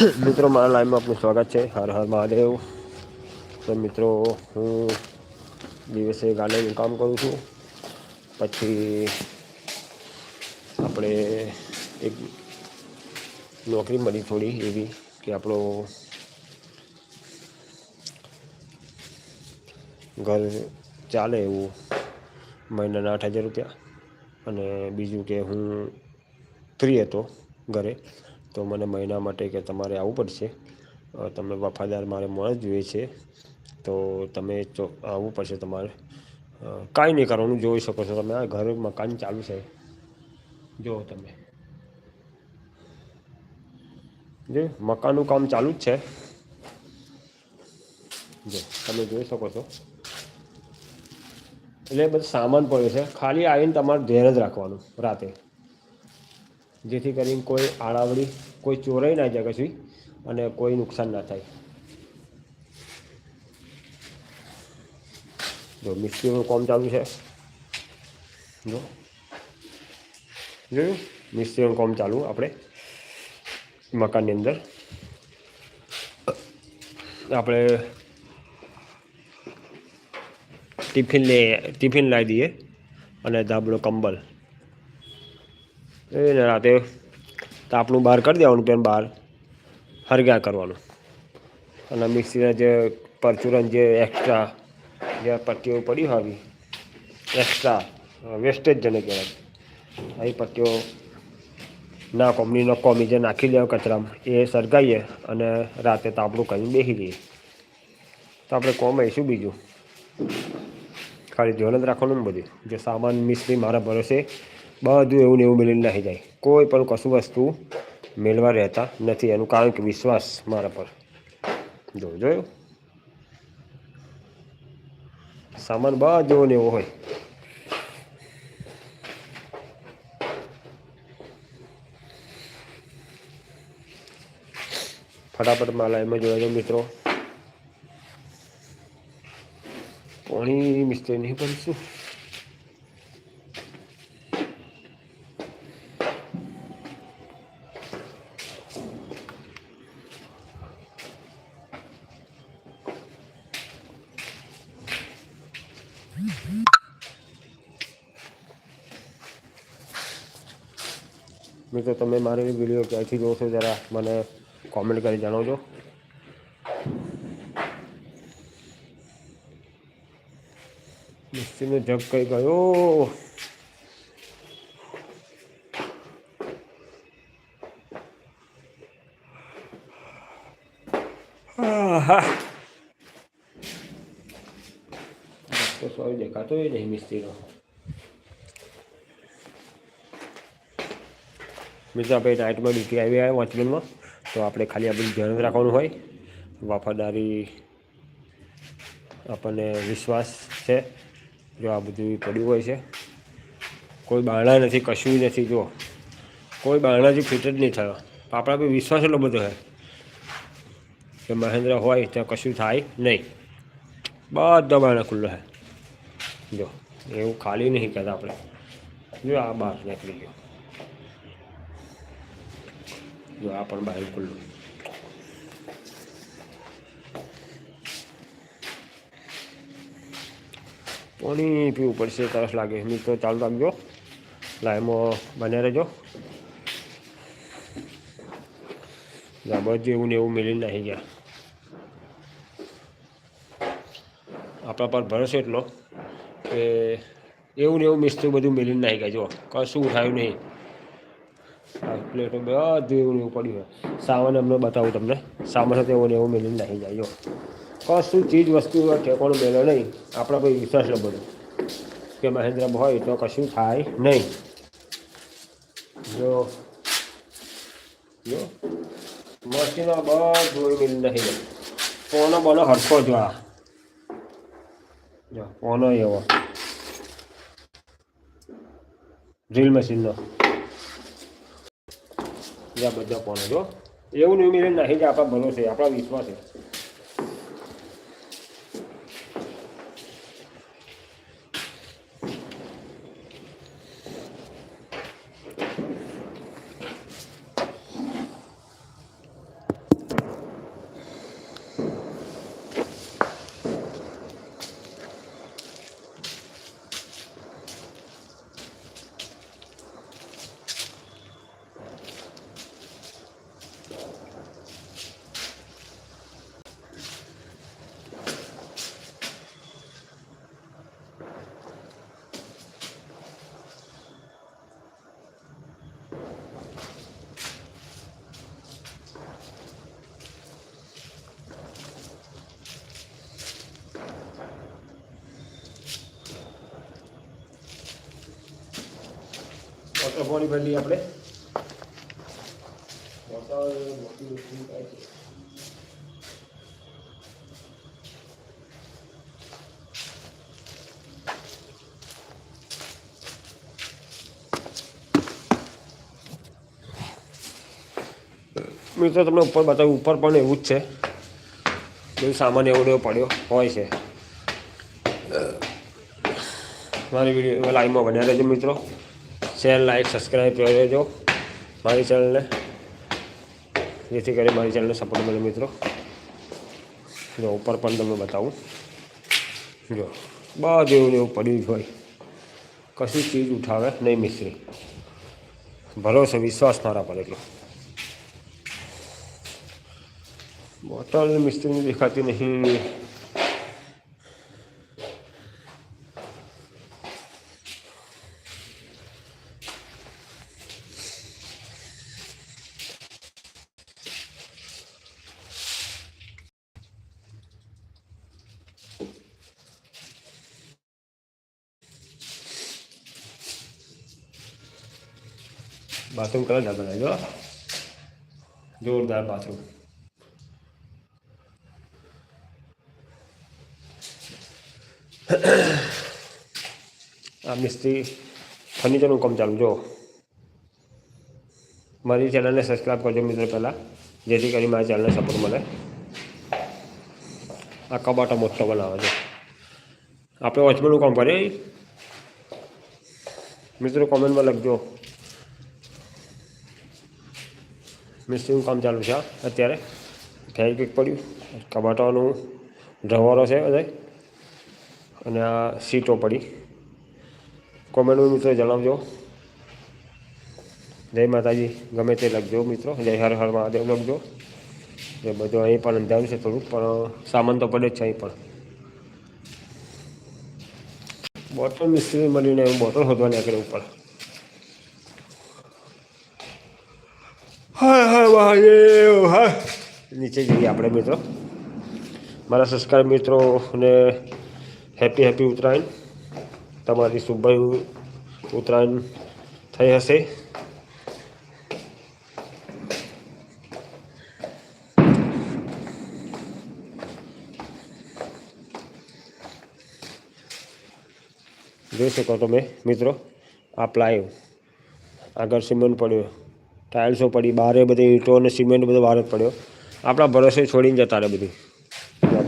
મિત્રો, મારા લાઈવમાં આપનું સ્વાગત છે. હર હર મહાદેવ. તો મિત્રો, હું દિવસે ગાર્ડનનું કામ કરું છું. પછી આપણે એક નોકરી મળી થોડી એવી કે આપણો ઘર ચાલે એવું. મહિનાના આઠ હજાર રૂપિયા. અને બીજું કે હું ફ્રી હતો ઘરે. તો મને મહિના માટે કે તમારે આવવું પડશે. તમે વફાદાર મારે માણસ જોઈએ છે. તો તમે આવવું પડશે તમારે. કાંઈ નહીં કરવાનું, જોઈ શકો છો તમે. આ ઘર મકાન ચાલુ છે. જુઓ તમે. જે મકાનનું કામ ચાલુ જ છે. જો, તમે જોઈ શકો છો. એટલે બધું સામાન પડ્યો છે. ખાલી આવીને તમારે ધ્યાન જ રાખવાનું, રાતે. જેથી કરીને કોઈ આડાવડી, કોઈ ચોરાઈ ના જાય કશું અને કોઈ નુકસાન ના થાય. જો, મિસ્ત્રીનું કામ ચાલુ છે. જો. જોયું? મિસ્ત્રીનું કામ ચાલુ આપણે મકાનની અંદર. આપણે ટિફિન લે ટિફિન લાવી દઈએ અને ધાબળો કંબલ. એને રાતે તાપનું બહાર કરી દેવાનું પેન બહાર. હરગ્યા કરવાનું. અને મિક્સીના જે પરચુરન જે એક્સ્ટ્રા જે પટ્ટીઓ પડી હોવી એક્સ્ટ્રા વેસ્ટેજ જેને કહેવાય, એ પટ્ટીઓ ના કોમની, ન કોમી જે નાખી દેવા કચરામાં, એ સળગાવીએ અને રાતે તાપડું કરીને બેસી જઈએ. તો આપણે કોમ આવીશું બીજું. ખાલી ધ્યાન જ રાખવાનું બધું. જે સામાન મિસ્ત્રી મારા ભરોસે બધું એવું ને એવું મેળવીને નાખી જાય. કોઈ પણ કશું વસ્તુ મેળવા રહેતા નથી એનું કારણ કે વિશ્વાસ મારા પર. જો, જોયું? સામાન બધો ને એવો હોય. ફટાફટ માલા એમાં જોયા જાઓ મિત્રો. પાણી મિસ્ત્રી નહીં બનશું મિત્રો, તમે મારી વીડિયો ક્યાંથી જોશો જરા મને કોમેન્ટ કરી જણાવજો. મિસ્ત્રીનો જગ કઈ ગયો? દેખાતો નહીં મિસ્ત્રીનો મિત્રો, આપણે નાઇટમાં ડ્યુટી આવી આવ્યા વોચમેનમાં. તો આપણે ખાલી આપણું ધ્યાન રાખવાનું હોય. વફાદારી આપણને વિશ્વાસ છે. જો આ બધું પડ્યું હોય છે. કોઈ બારણા નથી, કશું નથી જો કોઈ બારણાથી ફિટ જ નહીં થયો. આપણા પર વિશ્વાસ એટલો બધો છે કે મહેન્દ્ર હોય, ત્યાં કશું થાય નહીં. બધા બાણા ખુલ્લો છે. જો એવું ખાલી નહીં કહેતા આપણે. જો આ બહાર નીકળી ગયો જો આ પણ બહાર ખુલ્લું પાણી પીવું પડશે, તરસ લાગે. મિત્રો, ચાલુ રાખજો. લાઈમાં બન્યા રહેજો. બધું એવું ને એવું મેળીને નાખી ગયા. આપણા પર ભરોસો એટલો. કે એવું ને એવું મિસ્ત્રી બધું મેળીને નાખી ગયા. જો કશું ઉઠાયું નહીં. પ્લેટો બધું એવું ને એવું પડ્યું હોય સામાન અમને બતાવું તમને. સામાન સાથે એવું ને એવું મેળીને નાખી જાય. જો કશું ચીજ વસ્તુ ઠેકોણ મેળો નહીં. આપણા કોઈ વિશ્વાસ ન બધું કે મહેન્દ્ર હોય તો કશું થાય નહીં. જો જો મશીનો બધું મિલ નહીં જાય. પોનો બોનો હરખો જો આ જો પોનો એવો ડ્રીલ મશીનનો જ્યાં બધા પોનો જો. એવું નહીં મિલે નહીં જાય આપણા ભરોસે, આપણા વિશ્વાસ. છે ભરી આપણે. મિત્રો, તમને ઉપર બતાવ્યું ઉપર પણ એવું જ છે. બધું સામાન એવો એવો પડ્યો હોય છે. મારી વીડિયો લાઈવમાં બન્યા રહેજો મિત્રો. શેર લાઈક સબસ્ક્રાઈબ કરી રહેજો મારી ચેનલને જેથી કરી મારી ચેનલને સપોર્ટ મળે મિત્રો જો ઉપર પણ તમને બતાવું જો બધું એવું ને એવું પડ્યું જ હોય કશું ચીજ ઉઠાવે નહીં મિસ્ત્રી ભરોસો વિશ્વાસ મારા પર એટલો બોટલ મિસ્ત્રીની દેખાતી નહીં બાથરૂમ કલર ના બનાવ્યો જોરદાર બાથરૂમ આ મિસ્ત્રી ફર્નિચરનું કામ ચાલુ જો મારી ચેનલને સબસ્ક્રાઈબ કરજો મિત્રો પહેલાં જેથી કરી મારી ચેનલને સપોર્ટ મળે આ કબાટો મોટો બનાવે છે આપણે વોચમેનનું કામ કરીએ મિત્રો કોમેન્ટમાં લખજો મિસ્ત્રીનું કામ ચાલુ છે? અત્યારે અત્યારે કંઈક પડ્યું. કબાટાનું ડ્રવરો છે બધા અને આ સીટો પડી. કોમેન્ટમાં મિત્રો જણાવજો. જય માતાજી. ગમે તે લખજો મિત્રો. જય હર હર મહાદેવ લખજો. એ બધું અહીં પણ અંધારું છે થોડુંક, પણ સામાન તો પડે જ છે અહીં પણ. બોટલ મિસ્ત્રી મળીને બોટલ શોધવાની આગળ ઉપર હાય હાય મહાદેવ હા. નીચે જઈએ આપણે મિત્રો. મારા સબસ્ક્રાઈબ મિત્રોને હેપી હેપી ઉત્તરાયણ. તમારી શુભ ઉત્તરાયણ થઈ હશે. જોઈ શકો તમે મિત્રો આ પ્લાય આગળ સિમેન્ટ પડ્યો. ટાઇલ્સો પડી બહારે બધી ઈંટો અને સિમેન્ટ બધો બહાર પડ્યો. આપણા ભરોસે છોડીને જતા રહે બધું.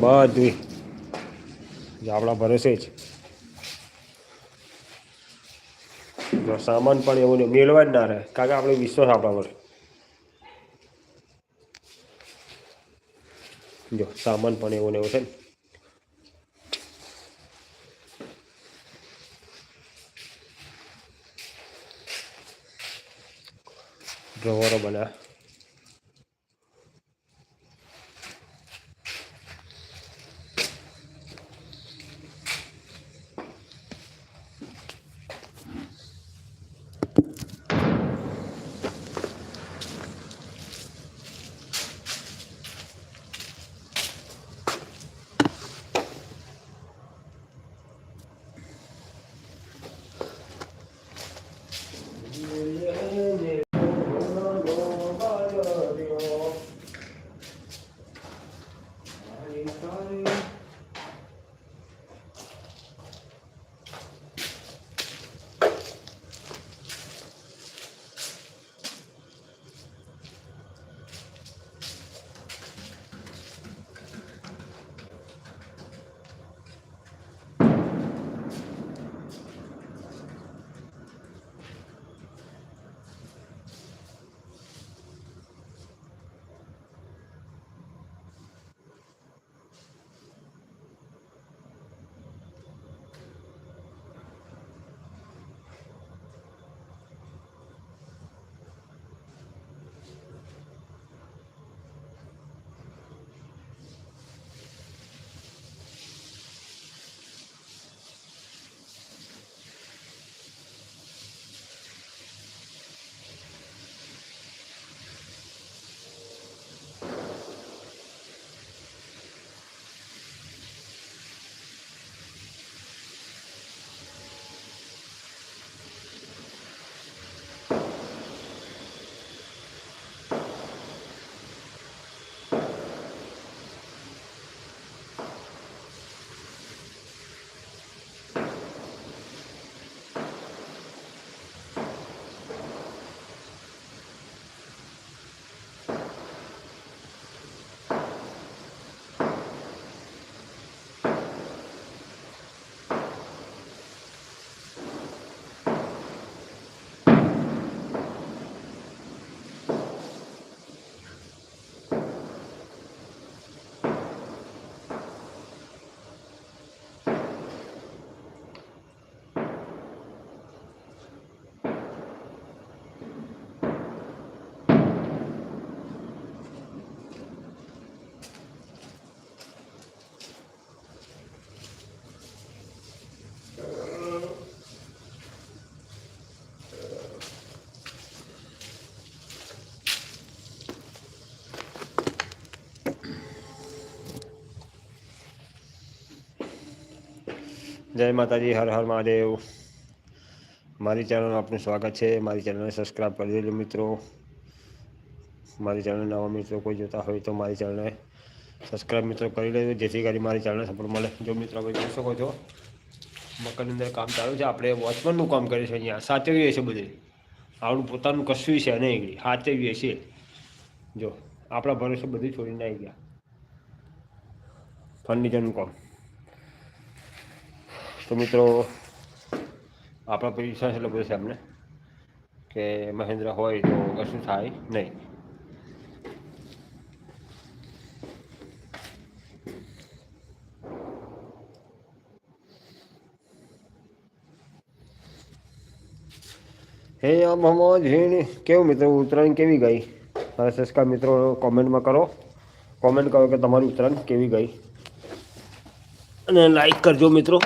બધું. આપણા ભરોસે જ. જો સામાન પણ એવું નહીં મેળવા જ ના રહે, કારણ કે આપણે વિશ્વાસ આપણા પર. જો સામાન પણ એવું ને એવું છે ને. ડ્રોવરો બન્યા જય માતાજી, હર હર મહાદેવ. મારી ચેનલમાં આપનું સ્વાગત છે. મારી ચેનલને સબસ્ક્રાઈબ કરી દેજો મિત્રો. મારી ચેનલ નવા મિત્રો કોઈ જોતા હોય તો મારી ચેનલને સબસ્ક્રાઈબ મિત્રો કરી લેજો. જેથી કરી મારી ચેનલને સપોર્ટ મળે. જો મિત્રો તમે જોઈ શકો છો, મકાનની અંદર કામ ચાલુ છે. આપણે વોચમેનનું કામ કરીએ છીએ અહીંયા. સાચવીએ છીએ બધે. આપણું પોતાનું કશું છે નહીં સાચવીએ છીએ. જો, આપણા ભરોસે બધું છોડીને આવી ગયા. ફર્નિચરનું કામ. તો મિત્રો, આપણા પર વિશ્વાસ એટલો છે અમને કે મહેન્દ્ર હોય તો કશું થાય નહીં. હે આ મોહમ્મદ ઝીણ કેવું મિત્રો, ઉત્તરાયણ કેવી ગઈ? મારા સસ્કા મિત્રો, કોમેન્ટમાં કરો. કોમેન્ટ કરો કે તમારી ઉત્તરાયણ કેવી ગઈ? અને લાઈક કરજો મિત્રો.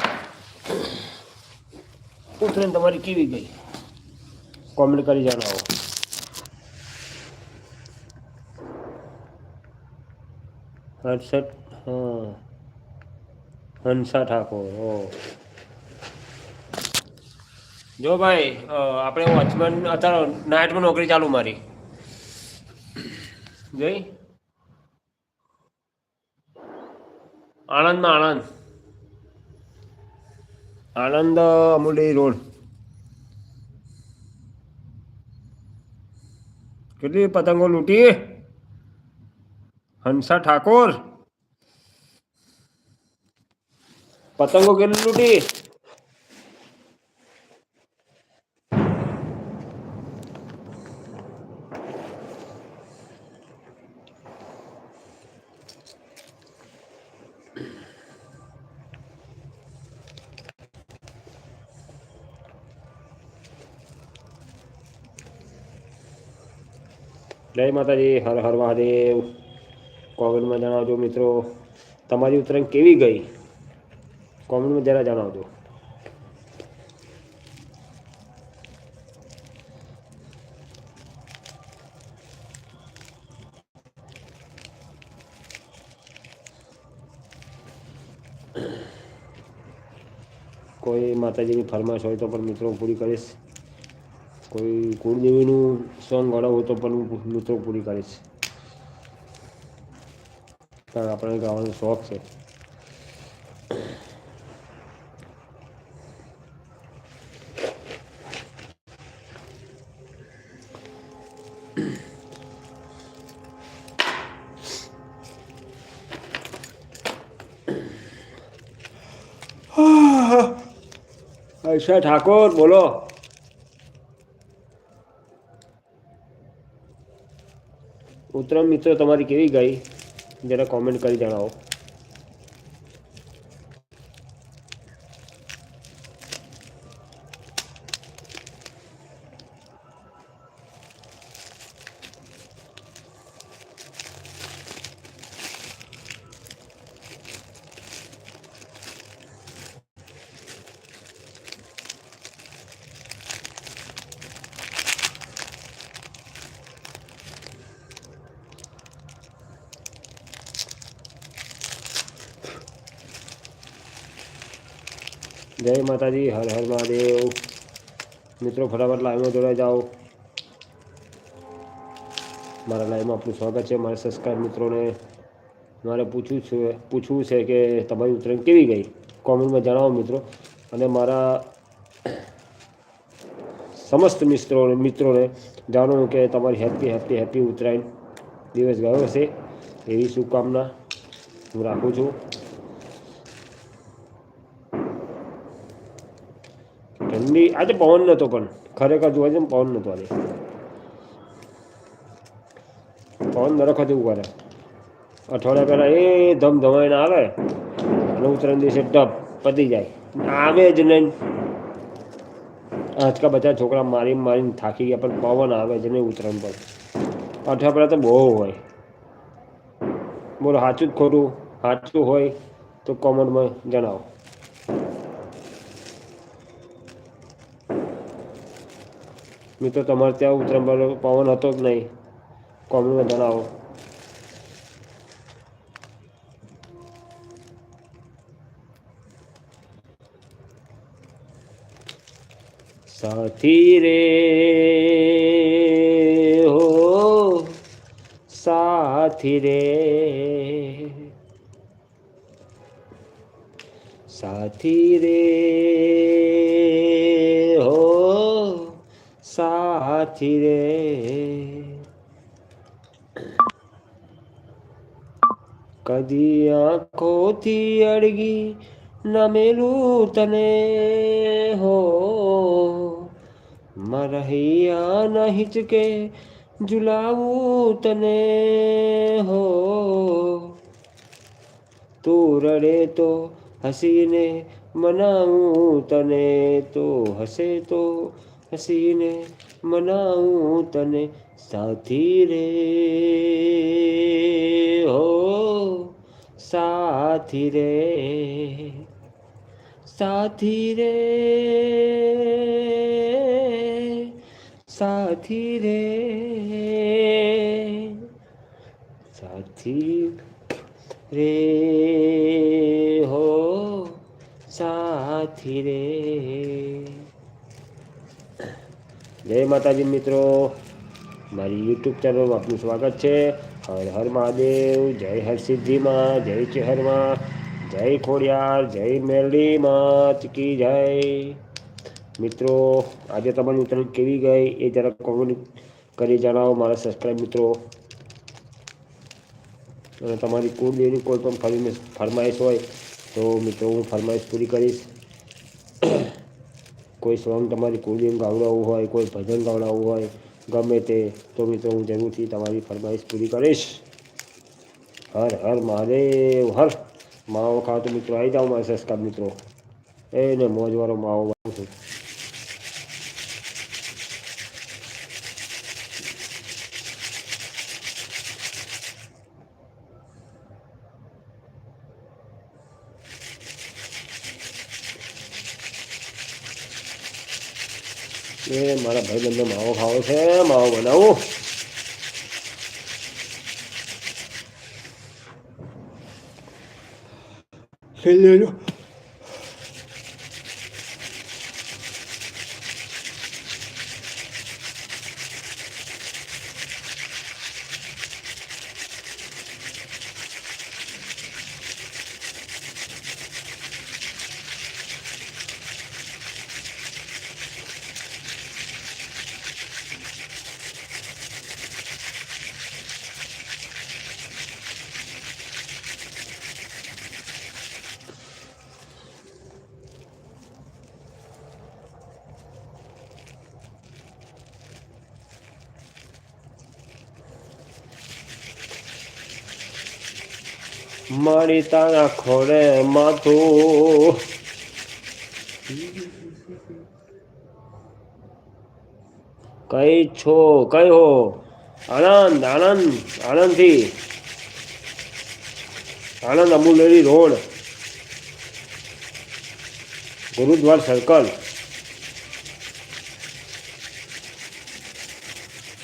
ઉત્તરાયણ તમારી કેવી ગઈ? કોમેન્ટ કરી જણાવો. હર્ષદ હા હંસા ઠાકોર, ઓ. જો ભાઈ આપણે વોચમેન અત્યારે નાઇટમાં નોકરી ચાલુ મારી. જોઈ? આણંદમાં આણંદ. આણંદ અમૂલી રોડ. કેટલી પતંગો લૂંટી? હંસા ઠાકોર. પતંગો કેટલી લૂંટી? જય માતાજી, હર હર મહાદેવ. કોમેન્ટમાં જણાવજો મિત્રો, તમારી ઉત્તરાયણ કેવી ગઈ? કોમેન્ટમાં જરા જણાવજો. કોઈ માતાજીની ફરમાઈશ હોય તો પણ મિત્રો પૂરી કરીશ. કોઈ કુળદેવીનું સોંગ ગાળો હોય તો પણ હું મિત્રો પૂરી કરીશ. કારણ આપણને ગાવાનો શોખ છે. અચ્છા ઠાકોર, બોલો. ઉત્તરાયણ મિત્રો તમારી કેવી ગઈ? જરા કોમેન્ટ કરી જણાવો. જય માતાજી, હર હર મહાદેવ. મિત્રો, ફટાફટ લાઈવમાં જોડાઈ જાઓ. મારા લાઈવમાં આપનું સ્વાગત છે. મારા સબસ્ક્રાઈબ મિત્રોને મારે પૂછવું છે પૂછવું છે કે તમારી ઉત્તરાયણ કેવી ગઈ? કોમેન્ટમાં જણાવો મિત્રો. અને મારા સમસ્ત મિત્રોને મિત્રોને જાણો કે તમારી હેપી હેપી હેપી ઉત્તરાયણ દિવસ ગયો હશે. એવી શુભકામના હું રાખું છું. ઠંડી આજે પવન નહોતો પણ. ખરેખર જોવા જઈએ પવન નહોતો આજે. પવન નરખો એવું કરે અઠવાડિયા પહેલાં એ ધમધમાઈને આવે, અને ઉત્તરાયણ દિવસે ડબ પતી જાય. આવે જ નહીં. આજકા બધા છોકરા મારી મારીને થાકી ગયા, પણ પવન આવે જ નહીં ઉત્તરાયણ પર. પહેલાં તો બહુ હોય. બોલો, સાચું જ ખોટું, સાચું હોય તો કોમેન્ટમાં જણાવો. મિત્રો, તમારે ત્યાં પર પવન હતો જ નહીં. કોમેન્ટમાં જણાવો સાથી રે હો, સાથી રે. સાથી રે સાથી રે કદી આંખોથી અડગી નમેલું તને હો મરહૈયા ન હિચકે ઝુલાવું તને હો તું રડે તો હસીને મનાવું તને તો હસે તો હસીને મનાવું તને સાથી રે. હો, સાથી રે. સાથી રે. સાથી રે. સાથી રે. હો, સાથી રે. જય માતાજી મિત્રો. મારી યુટ્યુબ ચેનલમાં આપનું સ્વાગત છે. હર હર મહાદેવ, જય હરસિદ્ધિમાં, જય ચહેરમાં, જય ખોડિયાર, જય મેરડીમાં, ચકી જય. મિત્રો, આજે તમારી ઉત્તરાયણ કેવી ગઈ એ જરા કોમેન્ટ કરી જણાવો મારા સબસ્ક્રાઈબ મિત્રો. અને તમારી કુળદેવની કોઈ પણ ફરી ફરમાઈશ હોય તો મિત્રો હું ફરમાઈશ પૂરી કરીશ. કોઈ સોંગ તમારી કુલિંગ ગાવડાવવું હોય, કોઈ ભજન ગાવડાવવું હોય, ગમે તે, તો મિત્રો હું જરૂરથી તમારી ફરમાઈશ પૂરી કરીશ. હર હર મહાદેવ, હર. માવો ખાવ તો મિત્રો આવી જાઓ મારા સંસ્કાર મિત્રો. એને મોજવાળો માવો બનાવું છું એ મારા ભાઈબંધને માવો ખાવો છે માવો બનાવો. લેજો મારી તારા ખોરે માથું. કઈ છો? કઈ હો? આનંદ આનંદ, આનંદથી. આનંદ અમુલેરી રોડ ગુરુદ્વાર સર્કલ.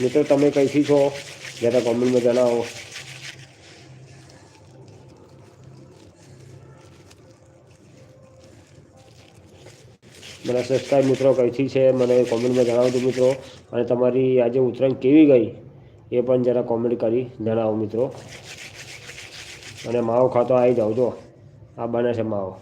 મિત્રો, તમે કઈથી છો? જરા કોમેન્ટમાં જણાવો. મારા સબસ્ક્રાઈબ મિત્રો કઈથી છે, મને કોમેન્ટમાં જણાવજો મિત્રો. અને તમારી આજે ઉત્તરાયણ કેવી ગઈ, એ પણ જરા કોમેન્ટ કરી જણાવો મિત્રો. અને માવો ખાતો આવી જાઓ જો. આ બને છે માવો.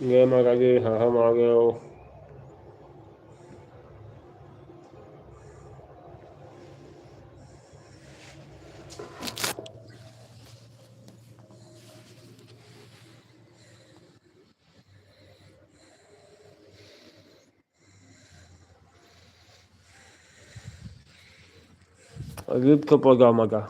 જય માતાજી હા હા અગીત કપોર ગામ હતા